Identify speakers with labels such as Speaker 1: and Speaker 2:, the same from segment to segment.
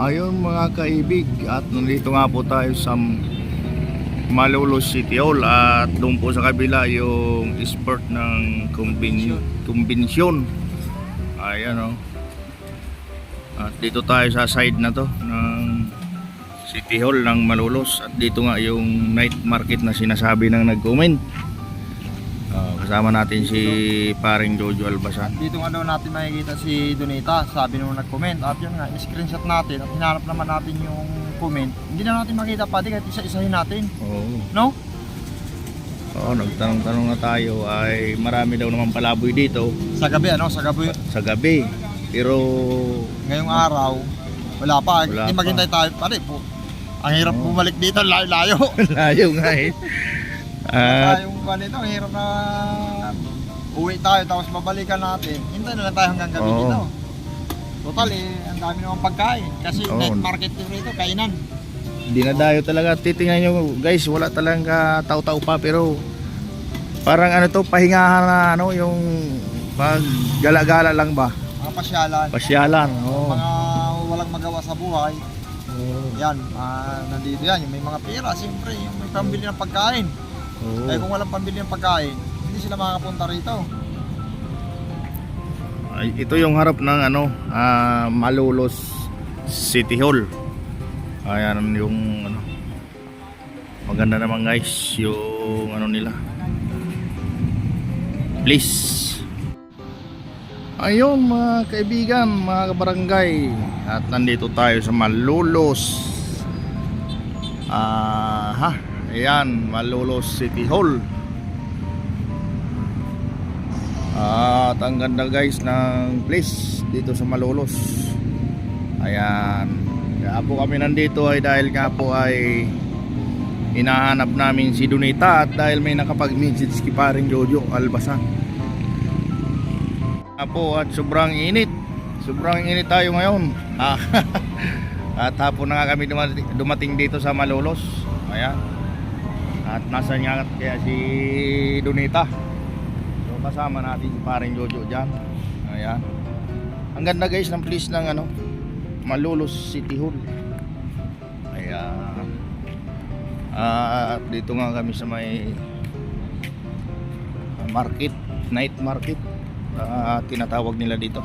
Speaker 1: Ayun mga kaibig at nandito nga po tayo sa Malolos City Hall at doon po sa kabila yung sport ng kumbensyon. Ayan o. At dito tayo sa side na to ng City Hall ng Malolos at dito nga yung night market na sinasabi ng nag-comment. Ah, kasama natin si paring Jojo Albasan.
Speaker 2: Dito nga daw natin makikita si Donita, sabi nung nag-comment. At yun nga, screenshot natin at hinanap naman natin yung comment. Hindi na natin makita pati kahit isa-isahin natin.
Speaker 1: Oo.
Speaker 2: No?
Speaker 1: Oo, nagtanong-tanong na tayo ay marami daw naman palaboy dito
Speaker 2: Sa gabi, ano? Sa gabi,
Speaker 1: sa gabi. Pero
Speaker 2: ngayong araw, wala pa.
Speaker 1: Wala
Speaker 2: Hindi maghintay tayo. Pare po, ang hirap
Speaker 1: Oo.
Speaker 2: bumalik dito, layo-layo.
Speaker 1: layo nga eh. At
Speaker 2: yung ganito, ang hirap na uwi tayo tapos babalikan natin. Hintay na lang tayo hanggang gabi
Speaker 1: Oo.
Speaker 2: dito. Total eh, ang dami naman pagkain. Kasi
Speaker 1: Oo.
Speaker 2: night market din rito, kainan.
Speaker 1: dinadayo talaga. Titingnan nyo guys, wala talagang tao-tao pa pero parang ano to, pahingahan na ano yung pag gala-gala lang ba?
Speaker 2: Mga pasyalan.
Speaker 1: Pasyalan. Oo.
Speaker 2: Mga walang magawa sa buhay. Yan, ah, nandito yan. Yung may mga pera, siyempre, yung may pambili ng pagkain.
Speaker 1: Oo.
Speaker 2: Eh kung walang pambili ng pagkain, hindi sila makakapunta rito.
Speaker 1: Ay, ito yung harap ng ano, ah, Malolos City Hall. Ayan yung ano. Maganda naman guys yung ano nila. Please. Ayun mga kaibigan, mga kabarangay At nandito tayo sa Malolos Ah, ha, ayan, Malolos City Hall At ang ganda guys ng place dito sa Malolos. Ayan. Kaya po kami nandito ay dahil nga po ay hinahanap namin si Donita at dahil may nakapag-message kay paring Jojo Albasan. Kaya po at sobrang init. Sobrang init tayo ngayon. Ah, at hapon na nga kami dumating dito sa Malolos. Ayan. At nasa nga kaya si Donita. So kasama natin si paring Jojo dyan. Ayan. Ang ganda guys ng place ng ano, Malolos City Hall. Ayan. At dito nga kami sa may market, night market. Ah, tinatawag nila dito.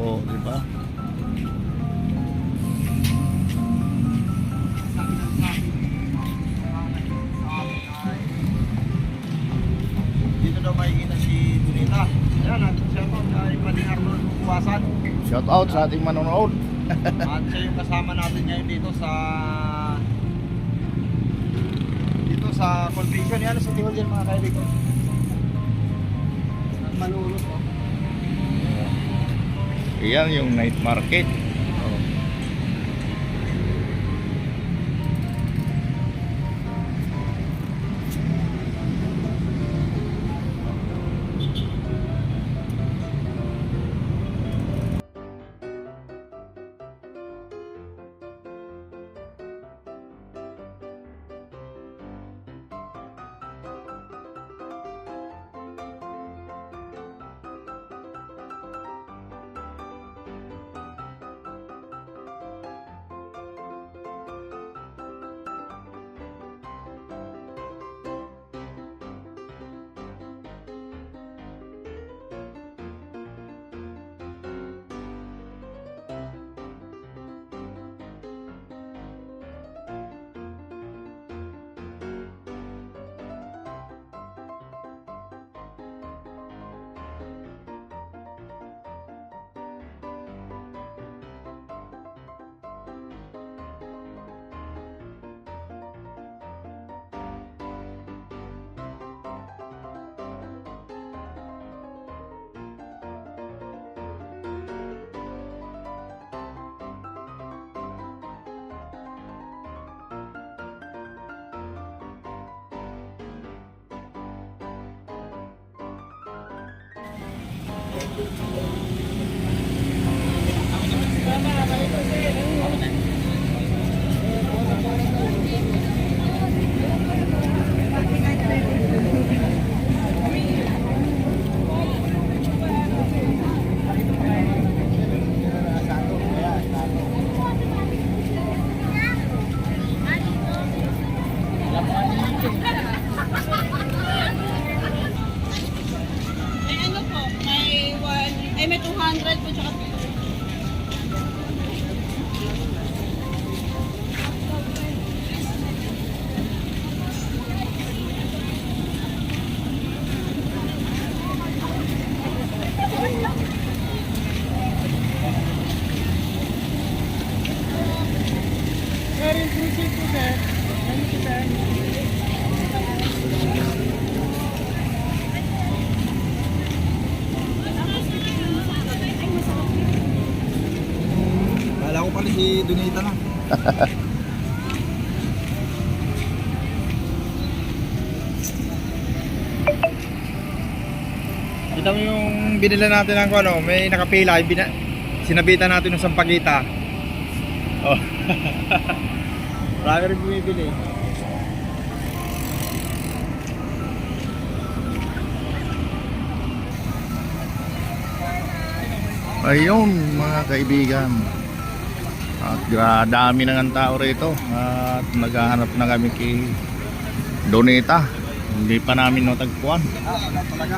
Speaker 1: Oh, di ba?
Speaker 2: Dito daw makikita si Donita. Yan, natin siya po kay Maling Arnold Buwasan.
Speaker 1: Shout out sa ating manonood.
Speaker 2: At siya yung kasama natin ngayon dito sa dito sa convention. Yan, sa Tihol yan mga kaibigan. Manulot oh.
Speaker 1: Ayan yung night market.
Speaker 2: Thank you. Donita na. Kita mo yung binila natin ng ano, may nakapila, yung bina, sinabitan natin ng sampagita. Oh. Marami rin bumibili.
Speaker 1: Ayun mga kaibigan. At dami na ng tao rito. At naghahanap na kami kay Donita. Hindi pa namin natagpuan.
Speaker 2: Ah, wala talaga.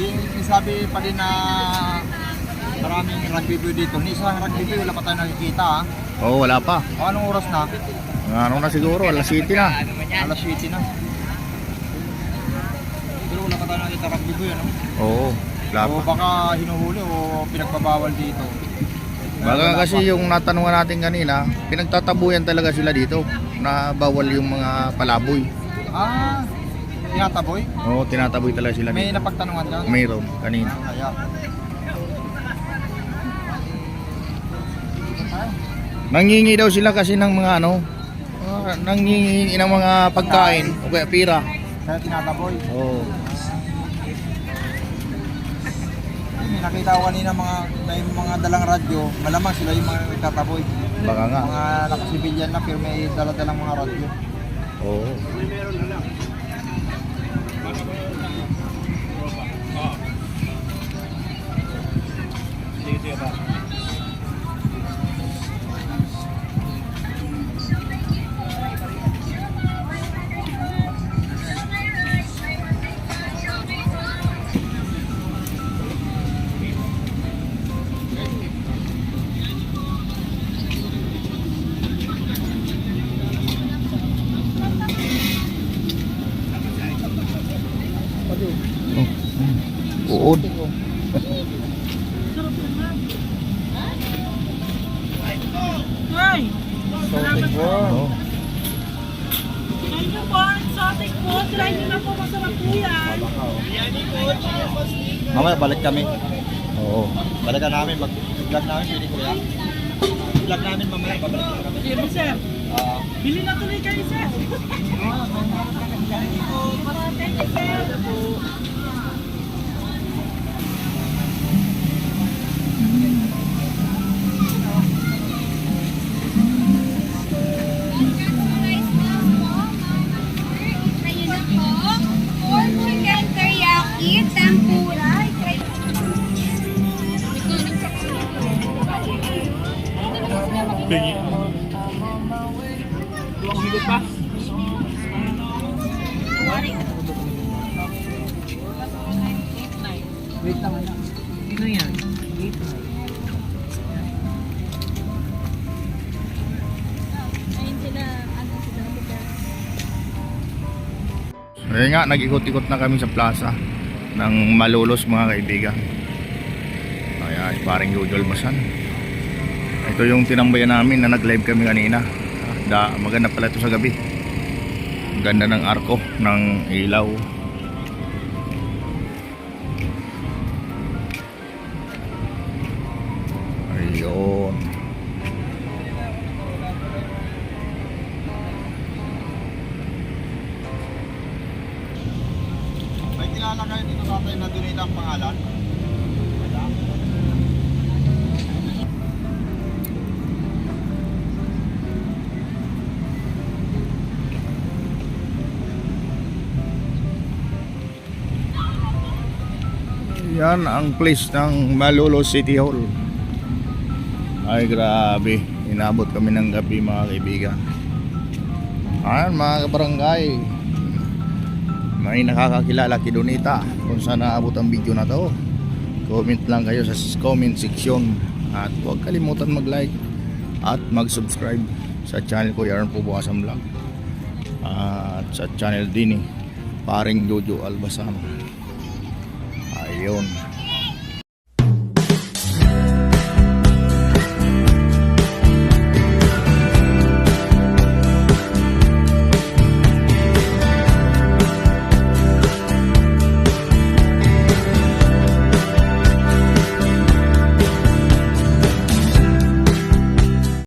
Speaker 2: Yung sabi pa din na maraming rugby view dito. Ni isang rugby view, wala pa tayo nakikita ha.
Speaker 1: Oo, wala pa.
Speaker 2: O anong oras na?
Speaker 1: Ano na siguro, alas 7 na.
Speaker 2: Alas 7 na. Pero wala pa tayo nakikita rugby view, ano?
Speaker 1: Oo, wala
Speaker 2: O
Speaker 1: pa.
Speaker 2: baka hinuhuli o pinagbabawal dito.
Speaker 1: Baka
Speaker 2: Wala
Speaker 1: kasi yung natanungan natin kanina, pinagtatabuyan talaga sila dito na bawal yung mga palaboy.
Speaker 2: Ah, tinataboy?
Speaker 1: Oo, tinataboy talaga sila
Speaker 2: May
Speaker 1: dito.
Speaker 2: napagtanungan ka?
Speaker 1: Mayroon, kanina.
Speaker 2: Ah, Kaya.
Speaker 1: Nangingi daw sila kasi ng mga ano, ah, nangingi ng mga pagkain o kaya pira.
Speaker 2: Kaya tinataboy.
Speaker 1: Oo.
Speaker 2: May nakita ko kanina mga may mga dalang radyo, malamang sila yung mga nagtataboy.
Speaker 1: Baka nga.
Speaker 2: Mga nakasibilyan na pero may dala-dalang mga radyo.
Speaker 1: Oo. Oh.
Speaker 2: Worm.
Speaker 1: Oo.
Speaker 3: Thank you po, exotic po. Try nyo na po, masarap po yan.
Speaker 2: Mamaya balik kami.
Speaker 1: Oo.
Speaker 2: Balikan namin, mag-vlog namin, pwede ko yan. Vlog namin mamaya, babalik na kami.
Speaker 3: Sige, sir.
Speaker 2: Ah,
Speaker 3: Bili na tuloy kayo, sir. Thank you, sir.
Speaker 4: Ayun sila, ano sila,
Speaker 1: Ayun nga, nag-ikot-ikot na kami sa plaza ng Malolos mga kaibigan. Kaya parang Jojol Masan. Ito yung tinambayan namin na nag-live kami kanina. Da, maganda pala ito sa gabi. Ganda ng arko, ng ilaw. Yan ang place ng Malolo City Hall. Ay grabe, inabot kami ng gabi mga kaibigan. Ayan mga kabarangay. May nakakakilala kay Donita kung saan naabot ang video na to. comment lang kayo sa comment section at huwag kalimutan mag-like at mag-subscribe sa channel ko Yaron po Bukasan Vlog at sa channel din eh paring Jojo Albasan ayun